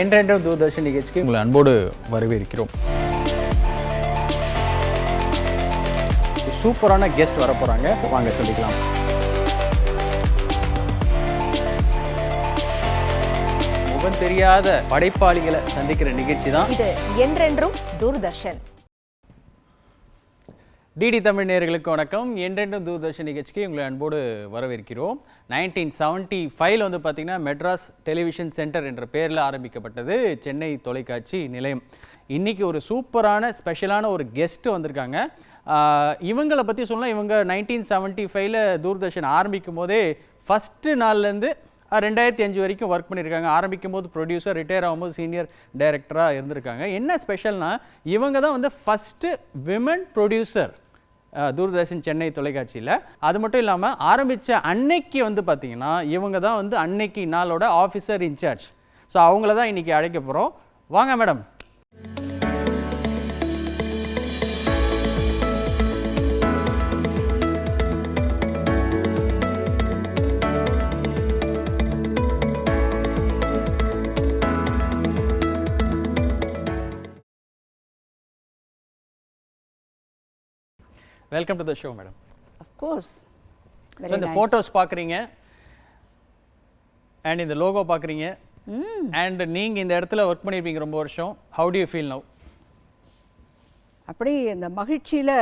என்றென்றும் தூர்தர்ஷன் நிகழ்ச்சிக்கு உங்களை அன்போடு வரவேற்கிறோம். சூப்பரான கெஸ்ட் வர போகிறாங்க வாங்க சந்திக்கலாம் முகம் தெரியாத படைப்பாளிகளை சந்திக்கிற நிகழ்ச்சி தான். இது என்றென்றும் தூர்தர்ஷன். டிடி தமிழ் நேர்களுக்கு வணக்கம். என்றென்றும் தூர்தர்ஷன் நிகழ்ச்சிக்கு உங்களை அன்போடு வரவேற்கிறோம். நைன்டீன் செவன்ட்டி ஃபைவ்ல வந்து பார்த்திங்கன்னா மெட்ராஸ் டெலிவிஷன் சென்டர் என்ற பேரில் ஆரம்பிக்கப்பட்டது. சென்னை தொலைக்காட்சி நிலையம். இன்றைக்கி ஒரு சூப்பரான ஸ்பெஷலான ஒரு கெஸ்ட்டு வந்திருக்காங்க. இவங்களை பற்றி சொல்லலாம். இவங்க நைன்டீன் செவன்ட்டி ஃபைவ்ல தூர்தர்ஷன் ஆரம்பிக்கும் போதே ஃபஸ்ட்டு நாள்லேருந்து ரெண்டாயிரத்தி அஞ்சு வரைக்கும் ஒர்க் பண்ணியிருக்காங்க. ஆரம்பிக்கும் போது ப்ரொடியூசர் ரிட்டையர் ஆகும்போது சீனியர் டைரக்டராக இருந்திருக்காங்க. என்ன ஸ்பெஷல்னா இவங்க தான் வந்து first women producer Doordarshan Chennai தொலைக்காட்சியில். அது மட்டும் இல்லாமல் ஆரம்பித்த அன்னைக்கு வந்து பார்த்தீங்கன்னா இவங்க தான் வந்து அன்னைக்கு நாளோட ஆஃபீஸர் இன்சார்ஜ் ஸோ அவங்கள தான் இன்றைக்கி அழைக்க போகிறோம் வாங்க madam welcome to the show madam course. So இந்த. ஃபோட்டோஸ் பார்க்குறீங்க அண்ட் இந்த லோகோ பார்க்குறீங்க அண்ட் நீங்கள் இந்த இடத்துல ஒர்க் பண்ணியிருப்பீங்க ரொம்ப வருஷம். How do you feel now அப்படி இந்த மகிழ்ச்சியில்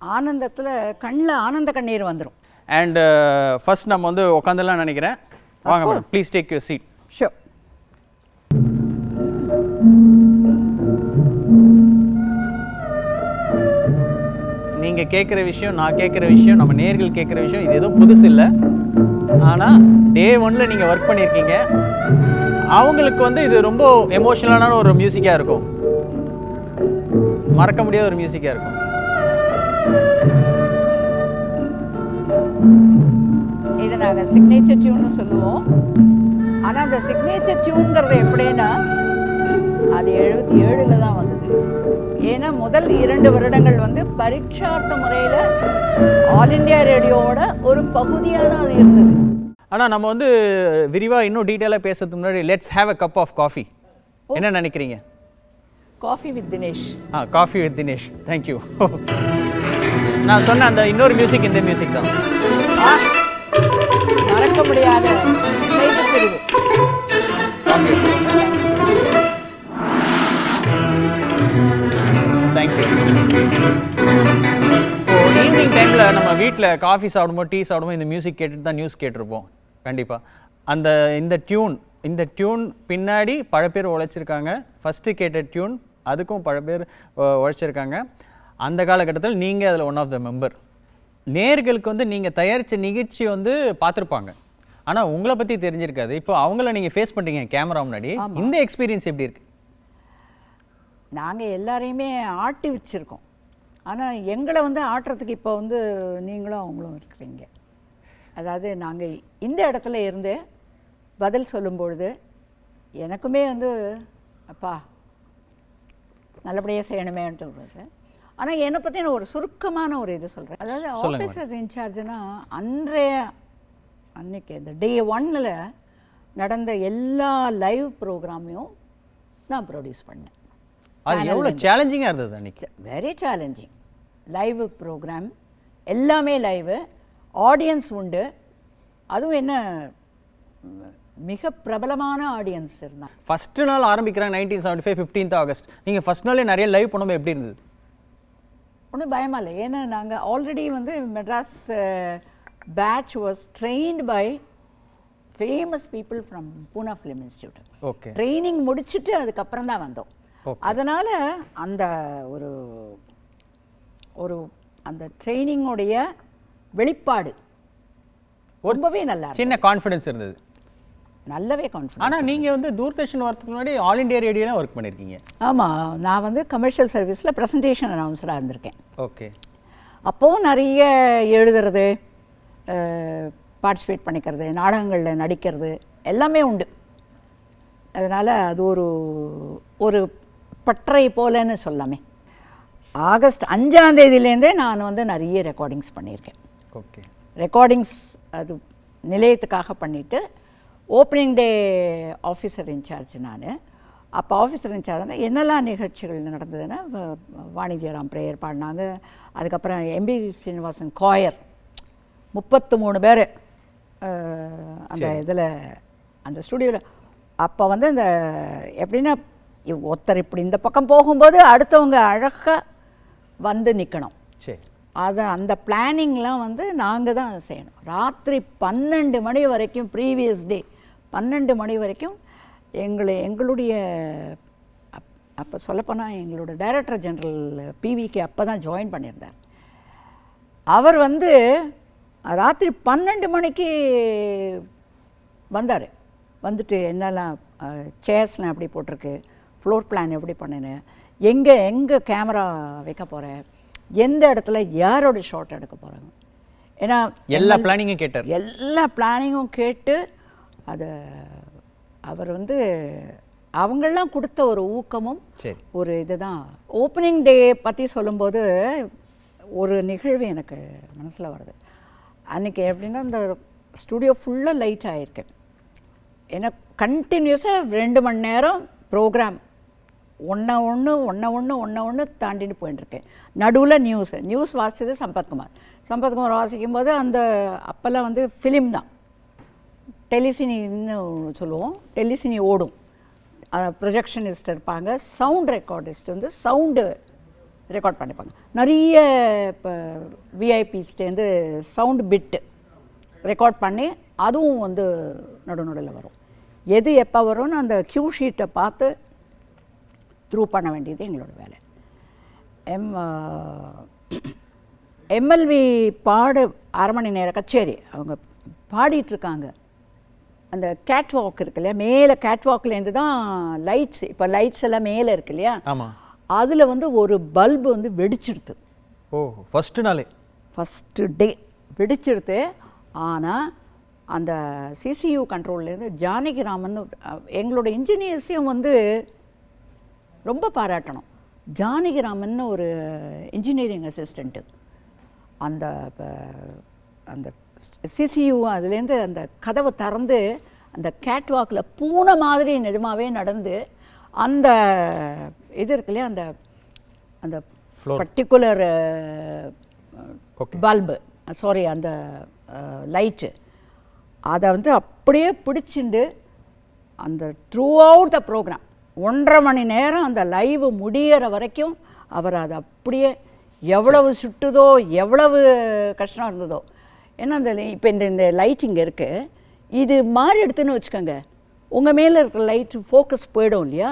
ஆனந்தத்தில் கண்ணில் ஆனந்த கண்ணீர் வந்துடும் அண்ட் ஃபர்ஸ்ட் நம்ம வந்து உட்காந்துலாம் நினைக்கிறேன். வாங்க madam please take your seat show நீங்கள் கேட்குற விஷயம் நான் கேட்குற விஷயம் நம்ம நேர்கள் கேட்குற விஷயம் இது எதுவும் புதுசு இல்லை. ஆனால் டே ஒன்ல நீங்கள் ஒர்க் பண்ணியிருக்கீங்க அவங்களுக்கு வந்து இது ரொம்ப எமோஷனலான ஒரு மியூசிக்காக இருக்கும். மறக்க முடியாத ஒரு மியூசிக்காக இருக்கும். இதை நாங்கள் சிக்னேச்சர் டியூன்னு சொல்லுவோம். ஆனால் அந்த சிக்னேச்சர் டியூன்கிறது எப்படின்னா அது எழுபத்தி ஏழில் தான் வந்தது. ஏன்னா முதல் இரண்டு வருடங்கள் வந்து பரீட்சார்த்த முறையில் ஆல் இண்டியா ரேடியோவோட ஒரு பகுதியாக தான் அது இருந்தது. ஆனால் நம்ம வந்து விரிவாக இன்னும் டீட்டெயிலாக பேசுறதுக்கு முன்னாடி let's have a cup of coffee என்ன நினைக்கிறீங்க? Coffee with Dinesh ah coffee with Dinesh thank you நான் சொன்ன அந்த இன்னொரு மியூசிக் இந்த மியூசிக் தான். ஆ, மறக்க முடியாத செய்தி பிரிவு தேங்க்யூ இப்போ ஈவினிங் டைமில் நம்ம வீட்டில் காஃபி சாப்பிடும்போது டீ சாப்பிடும்போது இந்த மியூசிக் கேட்டுட்டு தான் நியூஸ் கேட்டிருப்போம். கண்டிப்பாக அந்த இந்த டியூன் இந்த டியூன் பின்னாடி பல பேர் உழைச்சிருக்காங்க. ஃபஸ்ட்டு கேட்ட டியூன் அதுக்கும் பல பேர் உழைச்சிருக்காங்க. அந்த காலகட்டத்தில் நீங்கள் அதில் ஒன் ஆஃப் த மெம்பர் நேர்களுக்கு வந்து நீங்கள் தயாரித்த நிகழ்ச்சி வந்து பார்த்துருப்பாங்க. ஆனால் உங்களை பற்றி தெரிஞ்சிருக்காது. இப்போ அவங்கள நீங்கள் ஃபேஸ் பண்ணுறீங்க கேமரா முன்னாடி. இந்த எக்ஸ்பீரியன்ஸ் எப்படி இருக்கு? நாங்கள் எல்லாரையுமே ஆட்டி வச்சுருக்கோம். ஆனால் எங்களை வந்து ஆட்டுறதுக்கு இப்போ வந்து நீங்களும் அவங்களும் இருக்கிறீங்க. அதாவது நாங்கள் இந்த இடத்துல இருந்து பதில் சொல்லும் பொழுது எனக்குமே வந்து அப்பா நல்லபடியாக செய்யணுமேன்ட்டு வருது ஆனால் என்னை பற்றி நான் ஒரு சுருக்கமான ஒரு இது சொல்கிறேன் அதாவது ஆஃபீஸர் இன்சார்ஜ்னா அன்றைய அன்னைக்கு இந்த டே ஒன்னில் நடந்த எல்லா லைவ் ப்ரோக்ராமையும் நான் ப்ரொடியூஸ் பண்ணேன். அது எவ்வளோ சேலஞ்சிங்காக இருந்தது அன்னைக்கு. வெரி சேலஞ்சிங் லைவ் ப்ரோக்ராம் எல்லாமே லைவு ஆடியன்ஸ் உண்டு. அதுவும் என்ன மிக பிரபலமான ஆடியன்ஸ் இருந்தாங்க ஃபஸ்ட்டு நாள் ஆரம்பிக்கிறாங்க nineteen seventy five fifteenth August நீங்கள் ஃபஸ்ட் நாளே நிறைய லைவ் பண்ணும்போது எப்படி இருந்தது? ஒன்றும் பயமா இல்லை. ஏன்னா நாங்கள் ஆல்ரெடி வந்து Madras batch was trained by famous people from Poona film institute okay training முடிச்சுட்டு அதுக்கப்புறம் தான் வந்தோம். அதனால அந்த ஒரு ஒரு அந்த ட்ரைனிங்கோடைய வெளிப்பாடு ரொம்பவே நல்லா. சின்ன கான்ஃபிடன்ஸ் இருந்தது. நல்லாவே கான்ஃபிடன்ஸ் ஆனால் நீங்கள் வந்து தூர்தர்ஷன் வரதுக்கு முன்னாடி ஆல் இண்டியா ரேடியோலாம் ஒர்க் பண்ணியிருக்கீங்க ஆமாம் நான் வந்து கமர்ஷியல் சர்வீஸில் ப்ரெசன்டேஷன் அனௌன்ஸராக இருந்திருக்கேன். ஓகே அப்போவும் நிறைய எழுதுறது பார்ட்டிசிபேட் பண்ணிக்கிறது நாடகங்களில் நடிக்கிறது எல்லாமே உண்டு. அதனால் அது ஒரு ஒரு பற்றை போலன்னு சொல்லாமே. ஆகஸ்ட் அஞ்சாம் தேதியிலேருந்தே நான் வந்து நிறைய ரெக்கார்டிங்ஸ் பண்ணியிருக்கேன். ஓகே. ரெக்கார்டிங்ஸ் அது நிலையத்துக்காக பண்ணிட்டு ஓப்பனிங் டே ஆஃபீஸர் இன்சார்ஜ் நான். அப்போ ஆஃபீஸர் இன்சார்ஜ்னா என்னெல்லாம் நிகழ்ச்சிகள் நடந்ததுன்னா வ- வாணி ஜெயராம் ப்ரேயர் பாடினாங்க. அதுக்கப்புறம் எம்பி சீனிவாசன் காயர். முப்பத்து மூணு பேர் அந்த இதில் அந்த ஸ்டுடியோவில் அப்போ வந்து இந்த எப்படின்னா இவ் ஒருத்தர் இப்படி இந்த பக்கம் போகும்போது அடுத்தவங்க அழகாக வந்து நிற்கணும் சரி. அதை அந்த பிளானிங்லாம் வந்து நாங்கள் தான் செய்யணும். ராத்திரி பன்னெண்டு மணி வரைக்கும் ப்ரீவியஸ் டே பன்னெண்டு மணி வரைக்கும் எங்களை எங்களுடைய அப் அப்போ சொல்லப்போனால் எங்களோட டைரக்டர் ஜெனரல் பிவிக்கு அப்போ தான் ஜாயின் பண்ணியிருந்தார். அவர் வந்து ராத்திரி பன்னெண்டு மணிக்கு வந்தார். வந்துட்டு என்னெல்லாம் சேர்ஸ்லாம் எப்படி போட்டிருக்கு ஃப்ளோர் பிளான் எப்படி பண்ணினேன்? எங்கே எங்கே கேமரா வைக்க போகிறேன் எந்த இடத்துல யாரோட ஷாட் எடுக்க போகிறாங்க ஏன்னா எல்லா பிளானிங்கும் கேட்டார். எல்லா பிளானிங்கும் கேட்டு அதை அவர் வந்து அவங்கெல்லாம் கொடுத்த ஒரு ஊக்கமும் சரி. ஒரு இதுதான். ஓப்பனிங் டே பற்றி சொல்லும்போது ஒரு நிகழ்வு எனக்கு மனசில் வருது. அன்றைக்கி எப்படின்னா இந்த ஸ்டுடியோ ஃபுல்லாக லைட் ஆகிருக்கு ஏன்னா கண்டினியூஸாக ரெண்டு மணி நேரம் ப்ரோக்ராம் ஒன்றை ஒன்று ஒன்றை ஒன்று ஒன்றை ஒன்று தாண்டிட்டு போயிட்டுருக்கேன் நடுவில் நியூஸ் நியூஸ் வாசித்தது சம்பத்குமார். சம்பத்குமார் வாசிக்கும் போது அந்த அப்போல்லாம் வந்து ஃபிலிம் தான். டெலிசினின்னு சொல்லுவோம். டெலிசினி ஓடும். ப்ரொஜெக்ஷனிஸ்ட் இருப்பாங்க. சவுண்ட் ரெக்கார்டிஸ்ட் வந்து சவுண்டு ரெக்கார்ட் பண்ணிப்பாங்க. நிறைய இப்போ விஐபிஸ்டேருந்து சவுண்ட் பிட்டு ரெக்கார்ட் பண்ணி அதுவும் வந்து நடுநடுவில் வரும். எது எப்போ வரும்னு அந்த க்யூ ஷீட்டை பார்த்து த்ரூ பண்ண வேண்டியது எங்களோட வேலை. எம் எம்எல்வி பாடு அரை மணி நேர கச்சேரி. அவங்க பாடிட்டு இருக்காங்க. அந்த கேட் வாக் இருக்கு இல்லையா மேலே கேட் வாக்லேருந்து தான் லைட்ஸ் இப்போ லைட்ஸ் எல்லாம் மேலே இருக்கு இல்லையா? அதில் வந்து ஒரு பல்பு வந்து வெடிச்சிடுது ஓ ஃபர்ஸ்ட் நாளே. ஃபஸ்ட்டு டே வெடிச்சிடுது ஆனால் அந்த சிசியு கண்ட்ரோல்லேருந்து ஜானகிராமன் எங்களோட இன்ஜினியர்ஸையும் வந்து ரொம்ப பாராட்டணும் ஜானகிராமன் ஒரு இன்ஜினியரிங் அசிஸ்டண்ட்டு அந்த அந்த சிசியு அதுலேருந்து அந்த கதவை திறந்து அந்த கேட்வாக்கில் பூனை மாதிரி நிஜமாவே நடந்து அந்த இது இருக்கு இல்லையா அந்த அந்த. பர்டிகுலர். பல்பு சாரி அந்த லைட்டு அதை வந்து அப்படியே பிடிச்சிண்டு அந்த த்ரூ அவுட் த ப்ரோக்ராம் ஒன்றரை மணி நேரம் அந்த லைவ் முடியிற வரைக்கும் அவர் அதை அப்படியே எவ்வளவு சுட்டுதோ எவ்வளவு கஷ்டம் இருந்ததோ. ஏன்னா அந்த இப்போ இந்த இந்த லைட் இங்கே இருக்குது இது மாறி எடுத்துன்னு வச்சுக்கோங்க. உங்கள் மேலே இருக்கிற லைட் ஃபோக்கஸ் போயிடும் இல்லையா?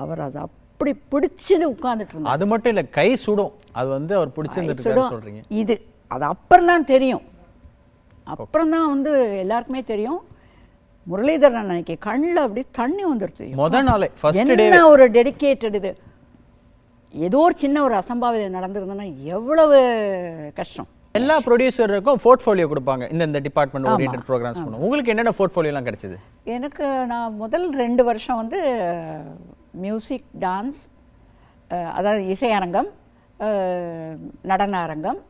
அவர் அதை அப்படி பிடிச்சிட்டு உட்காந்துட்டு இருந்தார். அது மட்டும் இல்ல கை சுடும். அது வந்து அவர் பிடிச்சிருந்துட்டு இது அது அப்புறம் தான் தெரியும். அப்புறம் தான் வந்து எல்லாருக்குமே தெரியும். முரளிதரன் அன்னைக்கு கண்ணில் அப்படி தண்ணி வந்துருச்சு முத நாளே என்ன ஒரு டெடிகேட்டட் இது? ஏதோ ஒரு சின்ன ஒரு அசம்பாவிதம் நடந்திருந்ததுன்னா எவ்வளவு கஷ்டம். எல்லா ப்ரொடியூசருக்கும் போர்ட்ஃபோலியோ கொடுப்பாங்க. இந்த இந்த டிபார்ட்மெண்ட். ஓரியன்ட் ப்ரோக்ராம்ஸ் பண்ணுவோம் உங்களுக்கு என்னென்ன போர்ட்ஃபோலியோலாம் கிடைச்சது? எனக்கு நான் முதல் ரெண்டு வருஷம் வந்து மியூசிக் டான்ஸ் அதாவது இசையரங்கம் நடன அரங்கம்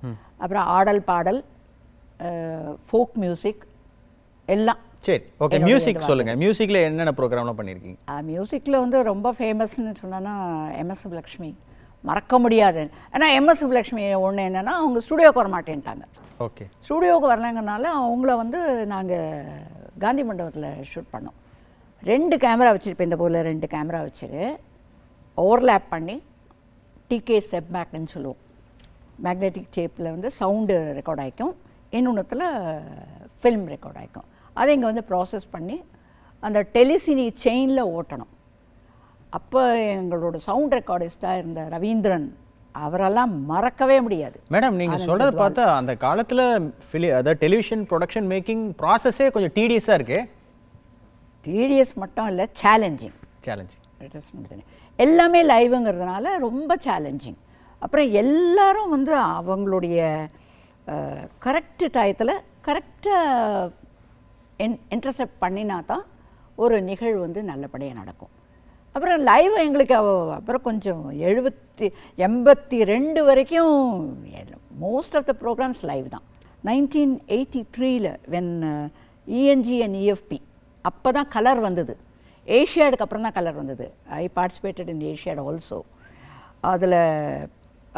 அப்புறம் ஆடல் பாடல் ஃபோக் மியூசிக் எல்லாம். சரி ஓகே மியூசிக் இதுவா சொல்லுங்க. மியூசிக்ல என்னென்ன ப்ரோக்ராம்லாம் பண்ணியிருக்கீங்க மியூசிக்கில் வந்து ரொம்ப ஃபேமஸ்னு சொன்னோன்னா எம்எஸ் சுப்புலக்ஷ்மி மறக்க முடியாது. ஆனால் எம்எஸ் சுப்புலக்ஷ்மி ஒன்று என்னென்னா அவங்க ஸ்டுடியோக்கு வர மாட்டேன்ட்டாங்க. ஓகே ஸ்டூடியோவுக்கு வரலைங்கனால அவங்கள வந்து நாங்கள் காந்தி மண்டபத்தில் ஷூட் பண்ணோம். ரெண்டு கேமரா வச்சுருப்பேன். இந்த போல் ரெண்டு கேமரா வச்சுரு. ஓவர்லேப் பண்ணி டிகே ஸ்டெப் பேக்னு சொல்லுவோம். மேக்னெட்டிக் டேப்பில் வந்து சவுண்டு ரெக்கார்ட் ஆகிக்கும் இன்னொன்றுத்தில் ஃபில்ம் ரெக்கார்ட் ஆகிக்கும் அதை இங்கே வந்து ப்ராசஸ் பண்ணி அந்த டெலிசினி செயினில் ஓட்டணும். அப்போ எங்களோட சவுண்ட் ரெக்கார்டிஸ்டாக இருந்த ரவீந்திரன் அவரெல்லாம் மறக்கவே முடியாது. மேடம் நீங்க ஆனந்த் சொல்றத கத்வால். பார்த்தா அந்த காலத்துல ஃபிலி அதாவது டெலிவிஷன் ப்ரொடக்ஷன் மேக்கிங் ப்ராசஸே கொஞ்சம் டீடியஸாக இருக்கு. டிடிஎஸ் மட்டும் இல்லை சேலஞ்சிங் சேலஞ்ச் எல்லாமே லைவுங்கிறதுனால ரொம்ப சேலஞ்சிங் அப்புறம் எல்லாரும் வந்து அவங்களுடைய கரெக்டு டயத்தில் கரெக்டாக என் இன்டர்செப்ட் பண்ணினா தான் ஒரு நிகழ்வு வந்து நல்லபடியாக நடக்கும். அப்புறம் லைவ் எங்களுக்கு அப்புறம் கொஞ்சம் எழுபத்தி எண்பத்தி ரெண்டு வரைக்கும் most of the programmes live தான். நைன்டீன் எயிட்டி த்ரீல வென் இஎன்ஜி அண்ட் இஎஃப்பி அப்போ தான் கலர் வந்தது. ஏஷியாடுக்கு அப்புறம் தான் கலர் வந்தது. I participated in Asiad also அதில்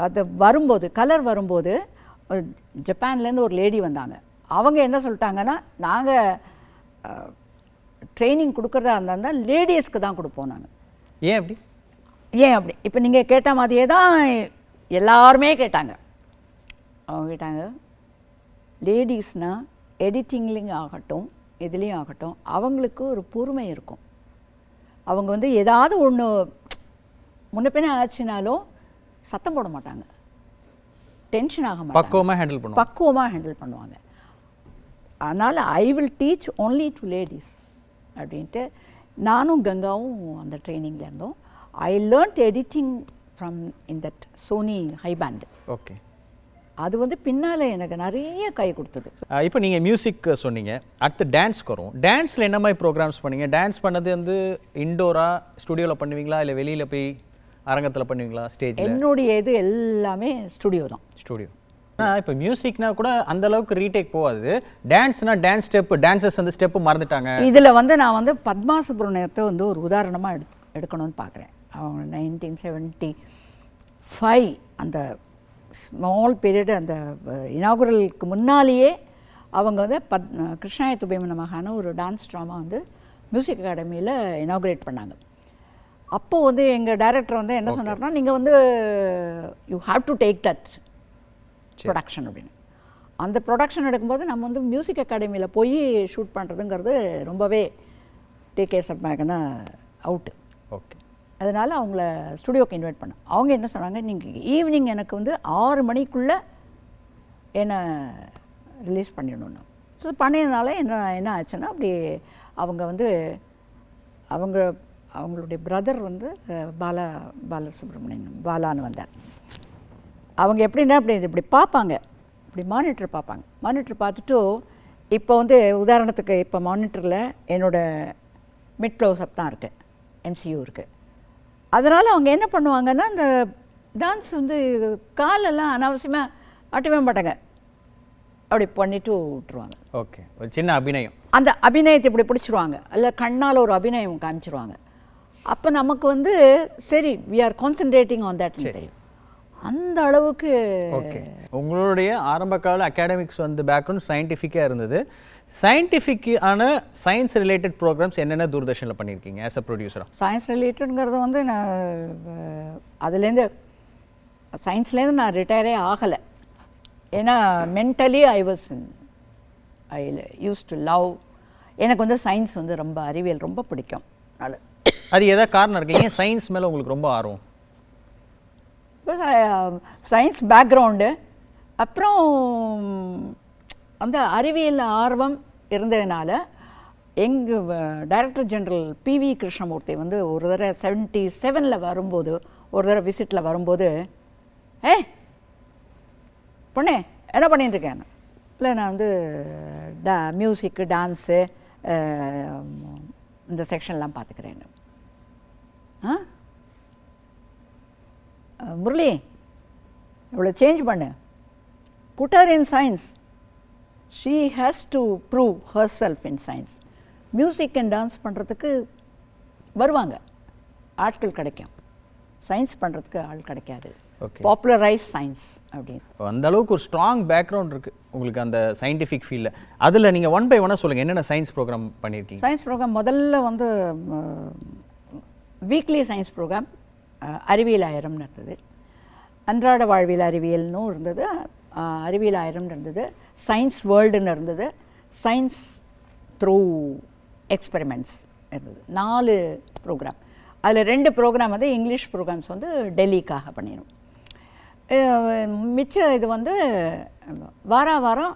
அது வரும்போது கலர் வரும்போது ஜப்பான்லேருந்து ஒரு லேடி வந்தாங்க. அவங்க என்ன சொல்லிட்டாங்கன்னா நாங்கள் ட்ரைனிங் கொடுக்குறதா இருந்தால் லேடிஸ்க்கு தான் கொடுப்போம் நாங்கள் ஏன் அப்படி? ஏன் அப்படி? இப்போ நீங்கள் கேட்ட மாதிரியே தான் எல்லாருமே கேட்டாங்க. அவங்க கேட்டாங்க லேடிஸ்னால் எடிட்டிங்லேயும் ஆகட்டும் இதுலேயும் ஆகட்டும் அவங்களுக்கு ஒரு பொறுமை இருக்கும். அவங்க வந்து ஏதாவது ஒன்று முன்ன பின்ன ஆச்சுனாலும் சத்தம் போட மாட்டாங்க. டென்ஷன் ஆக மாட்டாங்க. பக்குவமா ஹேண்டில் பண்ணுவோம் பக்குவமாக ஹேண்டில் பண்ணுவாங்க. அதனால் I will teach only to ladies அப்படின்ட்டு நானும் கங்காவும் அந்த ட்ரைனிங்கில் இருந்தோம். I learnt editing from in that Sony high band okay அது வந்து பின்னால் எனக்கு நிறைய கை கொடுத்தது. இப்போ நீங்க மியூசிக் சொன்னீங்க. அடுத்து டான்ஸ்க்கு வரும். டான்ஸ்ல என்ன மாதிரி ப்ரோக்ராம்ஸ் பண்ணீங்க? டான்ஸ் பண்ணது வந்து இண்டோரா ஸ்டுடியோல பண்ணுவீங்களா? இல்ல வெளியில போய் அரங்கத்துல பண்ணுவீங்களா? ஸ்டேஜ்ல என்னுடைய இது எல்லாமே ஸ்டுடியோ தான். ஸ்டுடியோ இப்போ மியூசிக்னா கூட அந்த அளவுக்கு ரீடேக் போகாது. டான்ஸ்னா டான்ஸ் ஸ்டெப் டான்சர்ஸ் வந்து ஸ்டெப் மறந்துட்டாங்க. இதில் வந்து நான் வந்து பத்மா சுப்ரமணியத்தை வந்து ஒரு உதாரணமாக எடு எடுக்கணும்னு பார்க்குறேன் அவங்க நைன்டீன் செவன்ட்டி ஃபைவ் அந்த ஸ்மால் பீரியட் அந்த இனாகுரலுக்கு முன்னாலேயே அவங்க வந்து பத் கிருஷ்ணாய துபேம நமகான ஒரு டான்ஸ் ட்ராமா வந்து மியூசிக் அகாடமியில் இனாகுரேட் பண்ணாங்க. அப்போது வந்து எங்கள் டைரக்டர் வந்து என்ன சொன்னார்னா நீங்கள் வந்து you have to take that production அப்படின்னு. அந்த ப்ரொடக்ஷன் எடுக்கும்போது நம்ம வந்து மியூசிக் அகாடமியில் போய் ஷூட் பண்ணுறதுங்கிறது ரொம்பவே டிகே சப்மேகனா அவுட்டு ஓகே அதனால் அவங்கள ஸ்டுடியோக்கு இன்வைட் பண்ணேன். அவங்க என்ன சொன்னாங்க நீங்கள் ஈவினிங் எனக்கு வந்து ஆறு மணிக்குள்ளே என்னை ரிலீஸ் பண்ணிடணும் ஸோ பண்ணியதுனால என்ன என்ன ஆச்சுன்னா அப்படி அவங்க வந்து அவங்க அவங்களுடைய பிரதர் வந்து பாலா பாலசுப்ரமணியன் பாலான்னு வந்தார். அவங்க எப்படின்னா அப்படி இப்படி பார்ப்பாங்க. இப்படி மானிட்டர் பார்ப்பாங்க. மானிட்டர் பார்த்துட்டு இப்போ வந்து உதாரணத்துக்கு இப்போ மானிட்டரில் என்னோட மிட் க்ளோஸ்அப் தான் இருக்குது எம்சியூ இருக்குது அதனால் அவங்க என்ன பண்ணுவாங்கன்னா அந்த டான்ஸ் வந்து காலெல்லாம் அனாவசியமாக ஆட்டவே மாட்டாங்க. அப்படி பண்ணிட்டு விட்டுருவாங்க. ஓகே. ஒரு சின்ன அபிநயம். அந்த அபிநயத்தை இப்படி பிடிச்சிருவாங்க. அல்ல கண்ணால் ஒரு அபிநயம் காமிச்சிருவாங்க. அப்போ நமக்கு வந்து சரி we are concentrating on that தெரியும் அந்த அளவுக்கு ஓகே. உங்களுடைய ஆரம்ப கால அகாடமிக்ஸ் வந்து பேக்ரவுண்ட் சயின்டிஃபிக்காக இருந்தது. சயின்டிஃபிக்கான சயின்ஸ் ரிலேட்டட் ப்ரோக்ராம்ஸ் என்னென்ன தூர்தர்ஷனில் பண்ணியிருக்கீங்க ஆஸ் அ ப்ரொடியூசரா சயின்ஸ் ரிலேட்டட்ங்கிறது வந்து நான் அதுலேருந்து சயின்ஸ்லேருந்து நான் ரிட்டையரே ஆகலை. ஏன்னா mentally I was I use to love எனக்கு வந்து சயின்ஸ் வந்து ரொம்ப அறிவியல் ரொம்ப பிடிக்கும். அதனால அது ஏதாவது காரணம் இருக்கு ஏன் சயின்ஸ் மேலே உங்களுக்கு ரொம்ப ஆர்வம். சயின்ஸ் பேக்ரவுண்டு um, அப்புறம் அந்த அறிவியல் ஆர்வம் இருந்ததுனால எங்கள் டைரக்டர் ஜென்ரல் பிவி கிருஷ்ணமூர்த்தி வந்து ஒரு தடவை செவன்ட்டி செவனில் வரும்போது ஒரு தடவை விசிட்டில் வரும்போது ஏ பொண்ணே என்ன பண்ணிட்டுருக்கேன் இல்லை நான் வந்து டா மியூசிக்கு டான்ஸு இந்த செக்ஷன்லாம் பார்த்துக்கிறேன் ஆ? முரளி இவ்வளோ சேஞ்ச் பண்ணு. புட்டர் in science she has to prove her self in science music and dance பண்ணுறதுக்கு வருவாங்க. ஆட்கள் கிடைக்கும். சயின்ஸ் பண்ணுறதுக்கு ஆள் கிடைக்காது. பாப்புலரைஸ் சயின்ஸ் அப்படின்னு. அந்த அளவுக்கு ஒரு ஸ்ட்ராங் பேக்ரவுண்ட் இருக்கு. உங்களுக்கு அந்த சயின்டிஃபிக் ஃபீல்டில் அதில் நீங்கள் ஒன் பை ஒன்னாக சொல்லுங்கள் என்னென்ன சயின்ஸ் ப்ரோக்ராம் பண்ணியிருக்கீங்க சயின்ஸ் ப்ரோக்ராம் முதல்ல வந்து வீக்லி சயின்ஸ் ப்ரோக்ராம் அறிவியல் ஆயிரம்னு இருந்தது அன்றாட வாழ்வியல் அறிவியல்னும் இருந்தது. அறிவியல் ஆயிரம்னு இருந்தது சயின்ஸ் வேர்ல்டுன்னு இருந்தது. சயின்ஸ் த்ரூ எக்ஸ்பெரிமெண்ட்ஸ் இருந்தது. நாலு ப்ரோக்ராம் அதில் ரெண்டு ப்ரோக்ராம் வந்து இங்கிலீஷ் ப்ரோக்ராம்ஸ் வந்து டெல்லிக்காக பண்ணிடும் மிச்ச இது வந்து வாரா வாரம்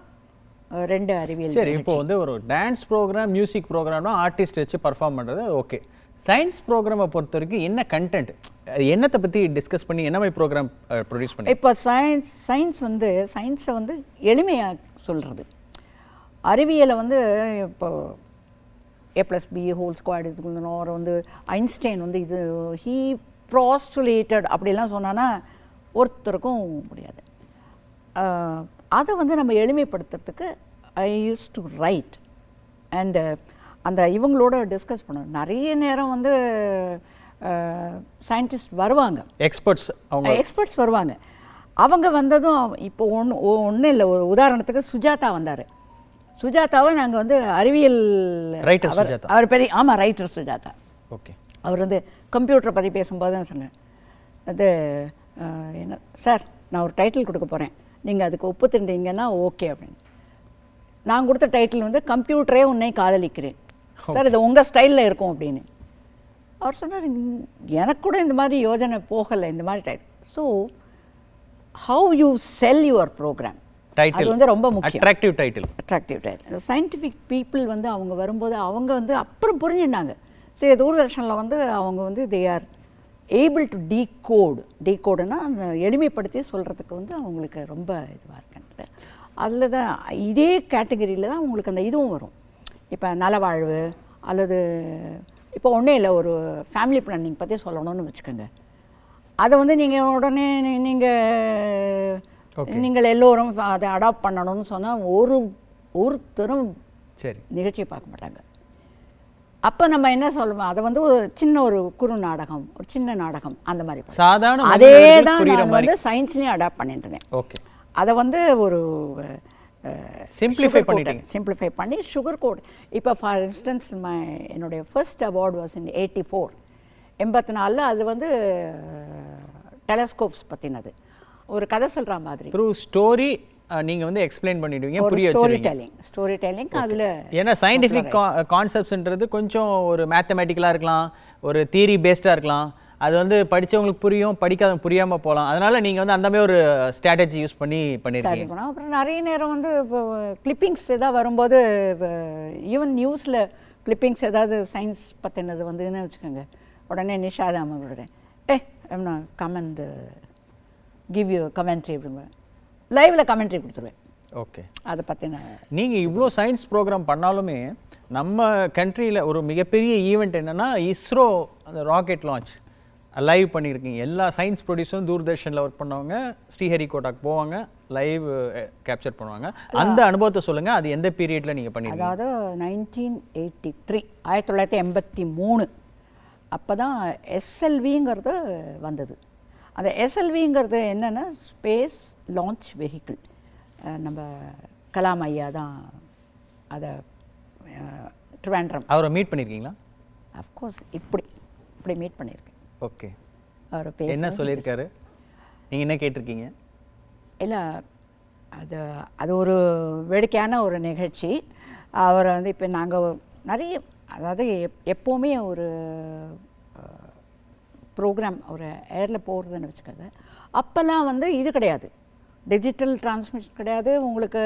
ரெண்டு அறிவியல் சரி இப்போ வந்து ஒரு டான்ஸ் ப்ரோக்ராம் மியூசிக் ப்ரோக்ராம்னா ஆர்டிஸ்ட் வச்சு பர்ஃபார்ம் பண்ணுறது ஓகே சயின்ஸ் ப்ரோக்ராமை பொறுத்த வரைக்கும் என்ன கண்டென்ட் என்னத்தை பற்றி டிஸ்கஸ் பண்ணி என்ன மாதிரி ப்ரோக்ராம் ப்ரொடியூஸ் பண்ணி இப்போ சயின்ஸ் சயின்ஸ் வந்து சயின்ஸை வந்து எளிமையாக சொல்கிறது அறிவியலை வந்து இப்போ A plus B whole square இதுக்கு ஒரு வந்து ஐன்ஸ்டைன் வந்து இது ஹீ ப்ராஸ்டுலேட்டட் அப்படிலாம் சொன்னான்னா ஒருத்தருக்கும் முடியாது. அதை வந்து நம்ம எளிமைப்படுத்துறதுக்கு I use to write and அந்த இவங்களோட டிஸ்கஸ் பண்ணோம் நிறைய நேரம் வந்து சயின்டிஸ்ட் வருவாங்க. எக்ஸ்பர்ட்ஸ் அவங்க எக்ஸ்பர்ட்ஸ் வருவாங்க. அவங்க வந்ததும் இப்போ ஒன்று ஒன்றும் இல்லை. ஒரு உதாரணத்துக்கு சுஜாதா வந்தார். சுஜாதாவை நாங்கள் வந்து அறிவியல் அவர். அவர் பெரிய ஆமாம் ரைட்டர் சுஜாதா. ஓகே அவர் வந்து கம்ப்யூட்டரை பற்றி பேசும்போது சொன்னேன். அது என்ன சார் நான் ஒரு டைட்டில் கொடுக்க போகிறேன் நீங்கள் அதுக்கு ஒப்பு தந்தீங்கன்னா ஓகே அப்படின்னு. நான் கொடுத்த டைட்டில் வந்து கம்ப்யூட்டரே உன்னை காதலிக்கிறேன். சார் இது உங்கள் ஸ்டைலில் இருக்கும் அப்படின்னு. அவர் சொன்னார் "ம், எனக்கு கூட இந்த மாதிரி யோஜனை போகலை இந்த மாதிரி title so how you sell your program title வந்து ரொம்ப முக்கியம். Attractive title attractive title scientific people வந்து அவங்க வரும்போது அவங்க வந்து அப்புறம் புரிஞ்சுட்டாங்க சரி தூர்தர்ஷனில் வந்து அவங்க வந்து they are able to decode tea கோடுனா அந்த எளிமைப்படுத்தி சொல்கிறதுக்கு வந்து அவங்களுக்கு ரொம்ப இதுவாக இருக்குன்றது. அதில் தான் இதே கேட்டகரியில் தான் உங்களுக்கு அந்த இதுவும் வரும். இப்போ நலவாழ்வு அல்லது இப்போ ஒன்றும் இல்லை ஒரு ஃபேமிலி பிளானிங் பற்றி சொல்லணும்னு வச்சுக்கோங்க. அதை வந்து நீங்கள் உடனே நீங்கள் நீங்கள் எல்லோரும் அதை அடாப்ட் பண்ணணும்னு சொன்னால் ஒரு ஒருத்தரும் சரி. நிகழ்ச்சியை பார்க்க மாட்டாங்க. அப்போ நம்ம என்ன சொல்லுவோம்? அதை வந்து ஒரு சின்ன ஒரு குறு நாடகம் ஒரு சின்ன நாடகம் அந்த மாதிரி. சாதாரண அதே தான் நான் வந்து சயின்ஸ்லேயும் அடாப்ட் பண்ணிட்டுருக்கேன் ஓகே அதை வந்து ஒரு Simplify பண்ணிட்டீங்க. சிம்பிளிஃபை பண்ணி சுகர் கோட் இப்போ ஃபார் இன்ஸ்டன்ஸ் மை என்னுடைய first award was in eighty four எண்பத்தி நாலில் அது வந்து டெலஸ்கோப்ஸ் பற்றினது ஒரு கதை சொல்கிற மாதிரி. த்ரூ ஸ்டோரி நீங்க வந்து எக்ஸ்பிளைன் பண்ணிடுவீங்க புரிய ஸ்டோரி டெல்லிங் ஸ்டோரி டெல்லிங் அதில் ஏன்னா சயின்டிஃபிக் கான்செப்ட்ஸ்ன்றது கொஞ்சம் ஒரு மேத்தமேட்டிக்கலாக இருக்கலாம் ஒரு தியரி பேஸ்டாக இருக்கலாம். அது வந்து படிச்சவங்களுக்கு புரியும் படிக்காதவங்க புரியாம போகலாம் அதனால நீங்க வந்து அந்த மாதிரி ஒரு ஸ்ட்ராட்டஜி யூஸ் பண்ணி பண்ணோம். அப்புறம் நிறைய நேரம் வந்து இப்போ கிளிப்பிங்ஸ் ஏதாவது வரும்போது ஈவன் நியூஸில் கிளிப்பிங்ஸ் ஏதாவது சயின்ஸ் பற்றினது வந்துன்னு வச்சுக்கோங்க. உடனே நிஷாதா அவங்களோட ஏ என்ன கமெண்ட் கிவ் யூ கமெண்ட்ரி அப்படின்னு லைவில் கமெண்ட்ரி கொடுத்துருவேன். ஓகே அதை பற்றின நீங்க இவ்வளோ சயின்ஸ் ப்ரோக்ராம் பண்ணாலுமே நம்ம கண்ட்ரியில் ஒரு மிகப்பெரிய ஈவெண்ட் என்னன்னா இஸ்ரோ அந்த ராக்கெட் லான்ச் லைவ் பண்ணியிருக்கீங்க. எல்லா சயின்ஸ் ப்ரொடியூசரும் தூர்தர்ஷனில் ஒர்க் பண்ணவங்க ஸ்ரீஹரிகோட்டாக்கு போவாங்க லைவ் கேப்சர் பண்ணுவாங்க. அந்த அனுபவத்தை சொல்லுங்க. அது எந்த பீரியட்ல நீங்க பண்ணிருக்கீங்க? அதாவது நைன்டீன் எயிட்டி த்ரீ ஆயிரத்தி தொள்ளாயிரத்தி எண்பத்தி மூணு. அப்போ தான் எஸ்எல்விங்கிறது வந்தது. அந்த எஸ்எல்விங்கிறது என்னென்னா ஸ்பேஸ் லான்ச் வெஹிக்கிள் நம்ம கலாம் ஐயா தான் அதை ட்ரிவாண்ட்ரம். அவரை மீட் பண்ணியிருக்கீங்களா அஃப்கோர்ஸ் இப்படி இப்படி மீட் பண்ணியிருக்கேன் ஓகே. அவரை என்ன பேச சொல்லியிருக்காரு? நீங்க என்ன கேட்டிருக்கீங்க? இல்லை அது அது ஒரு வேடிக்கையான ஒரு நிகழ்ச்சி. அவரை வந்து இப்போ நாங்கள் நிறைய அதாவது எப் எப்போவுமே ஒரு ப்ரோக்ராம் ஒரு ஏரில் போகிறதுன்னு வச்சுக்கோங்க. அப்போல்லாம் வந்து இது கிடையாது. டிஜிட்டல் டிரான்ஸ்மிஷன் கிடையாது. உங்களுக்கு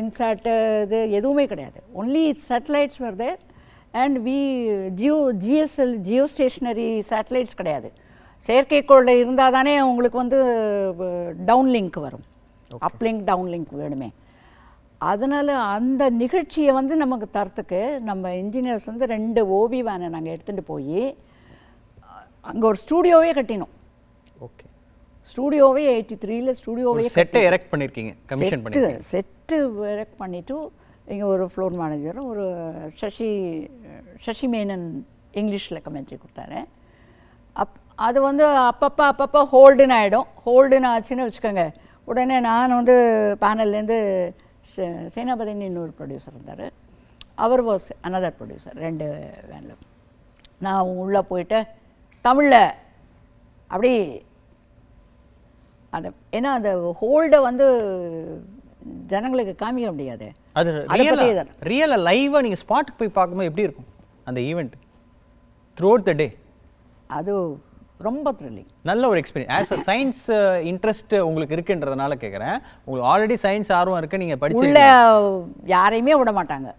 இன்சாட்டு இது எதுவுமே கிடையாது. ஒன்லி சேட்டலைட்ஸ் வருது and V geo GSL geo stationary satellites கிடையாது. செயற்கைக்கோளில் இருந்தால் தானே உங்களுக்கு வந்து டவுன் லிங்க் வரும். அப்லிங்க் டவுன் லிங்க் வேணுமே. அதனால் அந்த நிகழ்ச்சியை வந்து நமக்கு தரத்துக்கு நம்ம இன்ஜினியர்ஸ் வந்து ரெண்டு ஓபி வேனை நாங்கள் எடுத்துகிட்டு போய் அங்கே ஒரு ஸ்டூடியோவே கட்டினோம். ஓகே ஸ்டூடியோவே எயிட்டி த்ரீல ஸ்டூடியோவே செட்டை எரெக்ட் பண்ணியிருக்கீங்க கமிஷன் செட்டு பண்ணியிருக்கீங்க செட்டு எரெக்ட் பண்ணிவிட்டு இங்கே ஒரு ஃப்ளோர் மேனேஜரும் ஒரு சசி சசி மேனன் இங்கிலீஷில் கமெண்ட்ரி கொடுத்தாரு. அப் அது வந்து அப்பப்போ அப்பப்போ ஹோல்டுன்னு ஆகிடும் ஹோல்டுன்னு ஆச்சுன்னு வச்சுக்கோங்க. உடனே நான் வந்து பேனல்லேருந்து சேனாபதினு இன்னொரு ப்ரொடியூசர் இருந்தார். அவர் வாஸ் அனதர் ப்ரொடியூசர் ரெண்டு வேனில். நான் உள்ளே போயிட்டு தமிழில். அப்படி அந்த ஏன்னா அந்த ஹோல்டை வந்து ஜனங்களுக்கு காமிக்க முடியாது. அது அதை பத்தி ரியலா எதாவது? ரியலா லைவா நீங்க ஸ்பாட்டுக்கு போய் பார்க்கும்போது எப்படி இருக்கும்? அந்த event throughout the day அது ரொம்ப த்ரில்லிங் நல்ல ஒரு experience as a science interest உங்களுக்கு இருக்குன்றதுனால கேட்குறேன் உங்களுக்கு ஆல்ரெடி சயின்ஸ் ஆர்வம் இருக்கு நீங்க படிச்சு யாரையுமே விட மாட்டாங்க.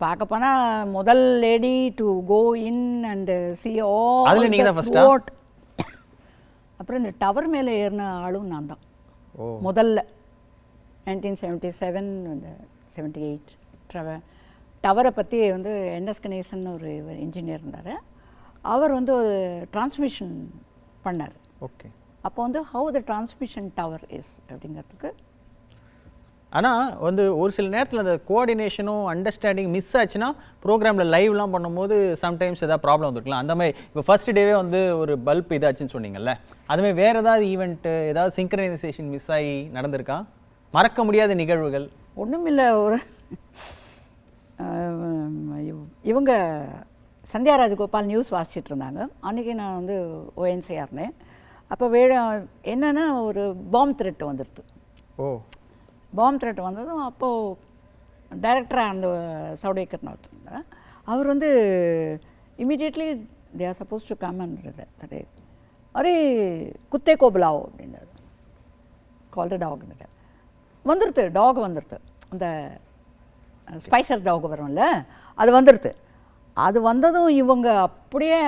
பார்க்க போனா முதல் lady to go in and see all அதுல நீங்க the தான் ஆ? throughout. அப்புறம் இந்த டவர் மேலே ஏறின ஆளும் நான் தான். முதல்ல. நைன்டீன் செவன்ட்டி செவன் இந்த செவன்ட்டி எயிட் ட்ரவ டவரை பற்றி வந்து என்எஸ் கணேசன் ஒரு இன்ஜினியர் இருந்தார். அவர் வந்து ஒரு டிரான்ஸ்மிஷன் பண்ணார். ஓகே அப்போ வந்து how the transmission tower is அப்படிங்கிறதுக்கு. ஆனால் வந்து ஒரு சில நேரத்தில் அந்த கோஆர்டினேஷனும் அண்டர்ஸ்டாண்டிங் மிஸ் ஆச்சுன்னா ப்ரோக்ராமில் லைவ்லாம் பண்ணும்போது சம்டைம்ஸ் ஏதாவது ப்ராப்ளம் வந்துருக்கலாம். அந்த மாதிரி இப்போ ஃபர்ஸ்ட் டேவே வந்து ஒரு பல்ப் இதாச்சுன்னு சொன்னீங்கல்ல அதுமாதிரி வேறு ஏதாவது ஈவெண்ட்டு ஏதாவது சிங்க்ரனைசேஷன் மிஸ் ஆகி நடந்திருக்கா? மறக்க முடியாத நிகழ்வுகள். ஒன்றுமில்ல ஒரு இவங்க சந்தியா ராஜகோபால் நியூஸ் வாசிச்சிட்டு இருந்தாங்க. அன்றைக்கி நான் வந்து ஓஎன்சியாக இருந்தேன் அப்போ வேட என்னென்னா ஒரு பாம் த்ரெட் வந்துடுது. ஓ. பாம் த்ரெட் வந்ததும் அப்போது டைரக்டராக அந்த சவுடேக்கர்னு ஒருத்தர் அவர் வந்து immediately they are supposed to come and array குத்தே கோபலாவோ அப்படின்னாரு. கால் த டாக்னுட்டு வந்துடுது டாக் வந்துடுது அந்த ஸ்பைசர் டாக் வரும்ல அது வந்துடுது அது வந்ததும் இவங்க அப்படியே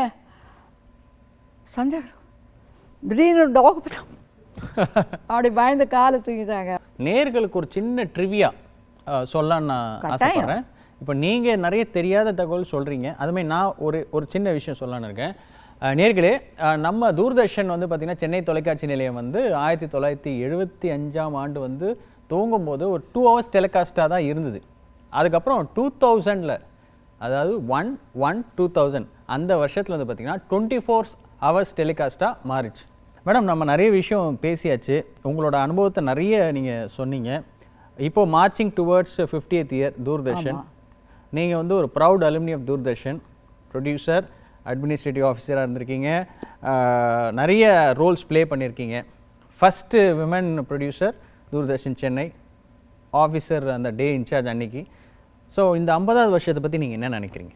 சஞ்சய் திடீர்னு டாக் அப்படி பயந்து காலை தூக்கிட்டாங்க. நேர்களுக்கு ஒரு சின்ன ட்ரிவியா சொல்லலான்னு நான். ஆசைப்படுறேன். இப்போ நீங்கள் நிறைய தெரியாத தகவல் சொல்கிறீங்க அதுமாதிரி நான் ஒரு ஒரு சின்ன விஷயம் சொல்லலான்னு இருக்கேன். நேர்களே நம்ம தூர்தர்ஷன் வந்து பார்த்திங்கன்னா சென்னை தொலைக்காட்சி நிலையம் வந்து ஆயிரத்தி தொள்ளாயிரத்தி எழுபத்தி அஞ்சாம் ஆண்டு வந்து துவங்கும் போது ஒரு டூ ஹவர்ஸ் டெலிகாஸ்ட்டாக தான் இருந்தது. அதுக்கப்புறம் டூ தௌசண்டில் அதாவது ஒன் ஒன் டூ தௌசண்ட் அந்த வருஷத்தில் வந்து பார்த்திங்கன்னா டுவெண்ட்டி ஃபோர் ஹவர்ஸ் டெலிகாஸ்ட்டாக மாறிச்சு மேடம் நம்ம நிறைய விஷயம் பேசியாச்சு. உங்களோட அனுபவத்தை நிறைய நீங்கள் சொன்னீங்க. இப்போ marching towards 50th year Doordarshan. நீங்கள் வந்து ஒரு proud alumni of Doordarshan. Producer administrative ஆஃபீஸராக இருந்திருக்கீங்க. நிறைய ரோல்ஸ் ப்ளே பண்ணியிருக்கீங்க. First women producer Doordarshan Chennai officer அந்த டே இன்சார்ஜ் அன்னைக்கு. ஸோ இந்த ஐம்பதாவது வருஷத்தை பற்றி நீங்கள் என்ன நினைக்கிறீங்க?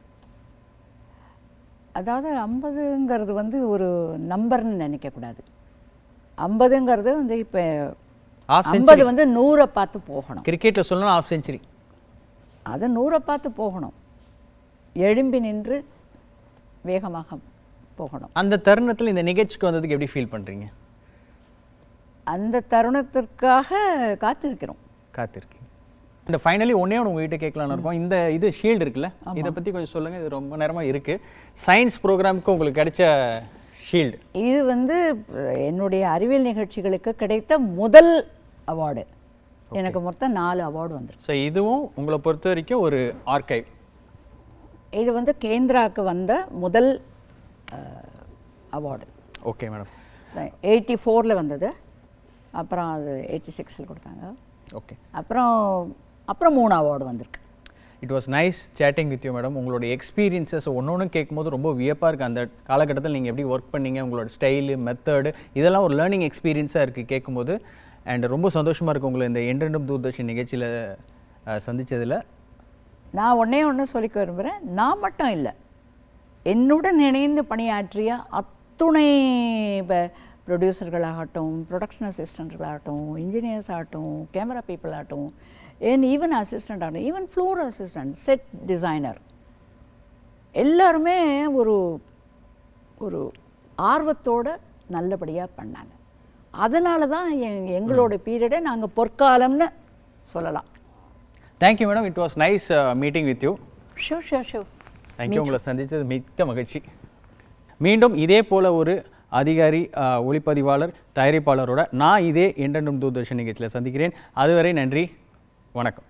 அதாவது ஐம்பதுங்கிறது வந்து ஒரு நம்பர்னு நினைக்கக்கூடாது ஐம்பதுங்கிறது வந்து இப்போ ஐம்பது வந்து நூறை பார்த்து போகணும். கிரிக்கெட்டில் சொல்லணும் ஆஃப் செஞ்சுரி அது நூறை பார்த்து போகணும். எழும்பி நின்று வேகமாக போகணும். அந்த தருணத்தில் இந்த நிகழ்ச்சிக்கு வந்ததுக்கு எப்படி ஃபீல் பண்ணுறீங்க அந்த தருணத்திற்காக காத்திருக்கிறோம். காத்திருக்கீங்க. இந்த ஃபைனலி ஒன்றே ஒன்று உங்ககிட்ட கேட்கலான்னு இருக்கோம். இந்த இது ஷீல்டு இருக்குல்ல? இதை பற்றி கொஞ்சம் சொல்லுங்கள் இது ரொம்ப நேரமாக இருக்குது சயின்ஸ் ப்ரோக்ராமுக்கு உங்களுக்கு கிடைச்ச ஷீல்டு இது வந்து என்னுடைய அறிவியல் நிகழ்ச்சிகளுக்கு கிடைத்த முதல் அவார்டு எனக்கு மொத்தம் நாலு அவார்டு வந்திருக்கு. ஸோ இதுவும் உங்களை பொறுத்த வரைக்கும் ஒரு ஆர்கைவ் இது வந்து கேந்திராவுக்கு வந்த முதல் அவார்டு ஓகே மேடம் எயிட்டி ஃபோரில் வந்தது. அப்புறம் அது எயிட்டி சிக்ஸில் கொடுத்தாங்க. ஓகே அப்புறம் அப்புறம் மூணு அவார்டு வந்திருக்கு. It was nice chatting with you madam உங்களோட எக்ஸ்பீரியன்சஸ் ஒன்று ஒன்று கேட்கும்போது ரொம்ப வியப்பாக இருக்குது அந்த காலகட்டத்தில் நீங்கள் எப்படி ஒர்க் பண்ணீங்க உங்களோட ஸ்டைலு மெத்தடு இதெல்லாம் ஒரு லேர்னிங் எக்ஸ்பீரியன்ஸாக இருக்குது கேட்கும்போது. அண்ட் ரொம்ப சந்தோஷமாக இருக்குது உங்களை இந்த என்றென்றும் தூர்தர்ஷன் நிகழ்ச்சியில் சந்திச்சதில். நான் ஒன்றே ஒன்று சொல்லிக்க விரும்புகிறேன் நான் மட்டும் இல்லை. என்னுடன் இணைந்து பணியாற்றிய அத்துணை ப்ரொடியூசர்களாகட்டும் ப்ரொடக்ஷன் அசிஸ்டண்ட்களாகட்டும் இன்ஜினியர்ஸ் ஆகட்டும் கேமரா பீப்புள் ஆகட்டும் ஏன் ஈவன் அசிஸ்டண்ட் ஆகட்டும் even floor assistant set designer எல்லாருமே ஒரு ஒரு ஆர்வத்தோட நல்லபடியாக பண்ணாங்க. அதனால தான் எங் எங்களோட பீரியடை நாங்கள் பொற்காலம்னு சொல்லலாம். Thank you madam it was nice meeting with you show show show thank you உங்களை சந்தித்தது மிக்க மகிழ்ச்சி. மீண்டும் இதே போல ஒரு அதிகாரி ஒளிப்பதிவாளர் தயாரிப்பாளரோட நான் இதே என்றென்றும் தூர்தர்ஷன் நிகழ்ச்சியில் சந்திக்கிறேன். அதுவரை நன்றி. வணக்கம்.